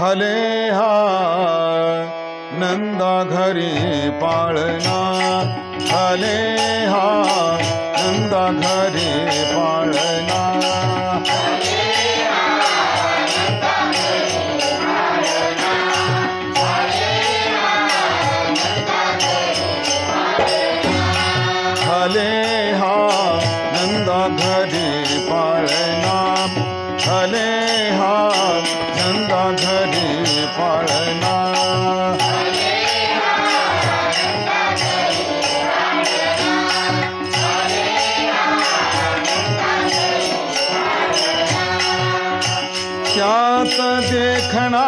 हले हा, नंदा घरी पाळना हले हा, नंदा घरी पाळना हले हा, नंदा घरी पाळना हले हा नंदा घरी पाळना त्यात देखणा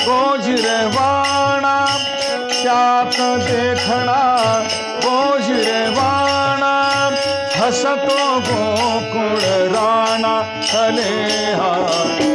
गोजिरवाणा त्यात देखणा गोजिरवाणा हसतो गोकुळ राणा हले हा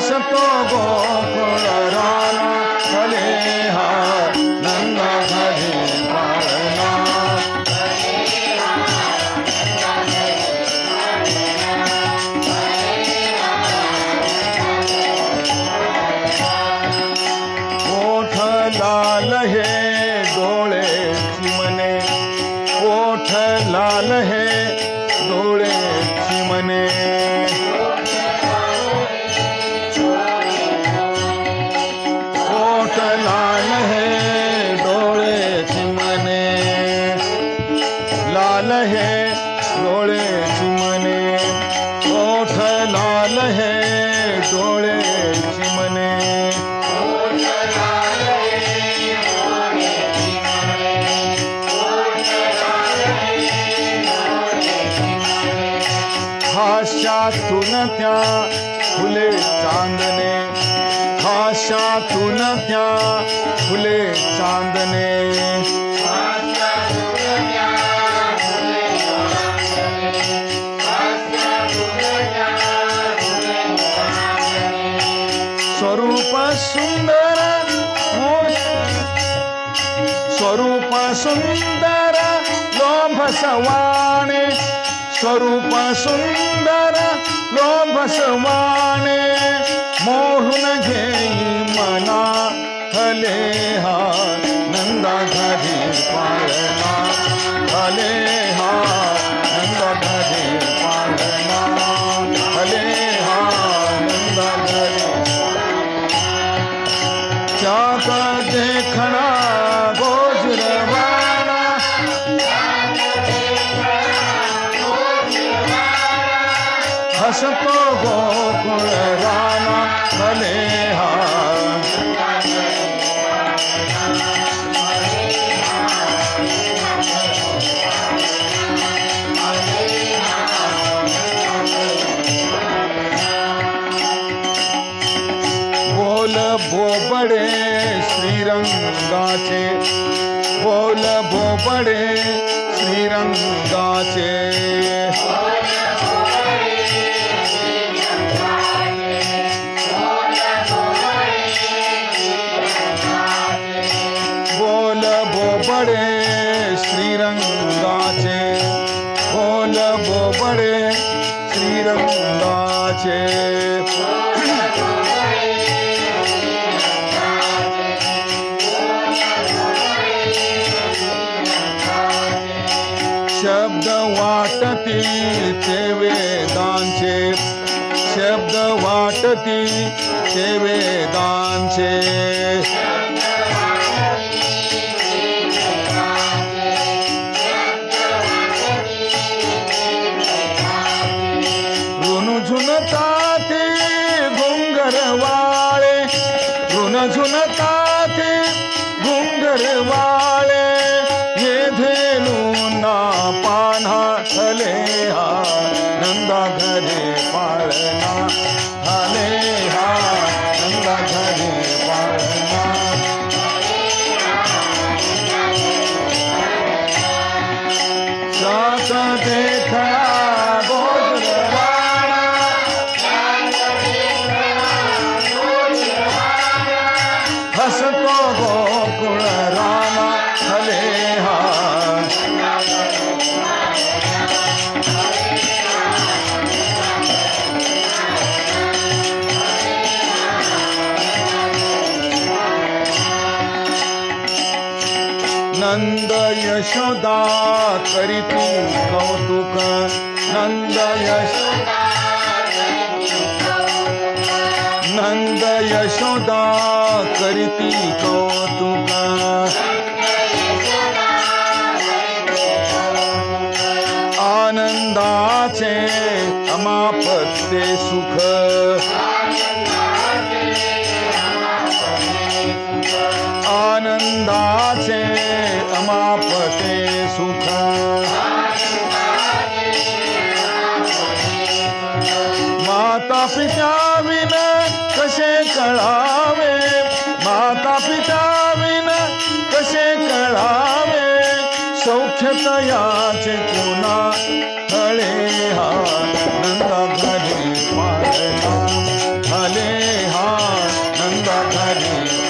हसतो गोकुळ हाशातून त्या फुले चांदणे हाशातून त्या फुले चांदणे स्वरूप सुंदर स्वरूप सुंदर लोभ सवाणे स्वरूप सुंदर लोभ सवाणे हसतो गोकुळ राणा भले हा बोल बोबडे श्रीरंगाचे बोल बोबडे श्रीरंगाचे बोल बोबडे श्रीरंगाचे बोल बोबडे श्रीरंगाचे शब्द वाटती ते वेदांचे शब्द वाटती ते वेदांचे রজনতা यशोदा करीती कौतुक नंद यश नंद यशोदा करीती कौतुक आनंदाचे अमापत्ते सुख। आनंदाचे अमापते सुख। माता पिता विना कसे कळावे? माता पिता विना कसे कळावे? सौख्यतयाचे कोणा हळे हा नंदा घरी पाळला हले हा नंदा घरी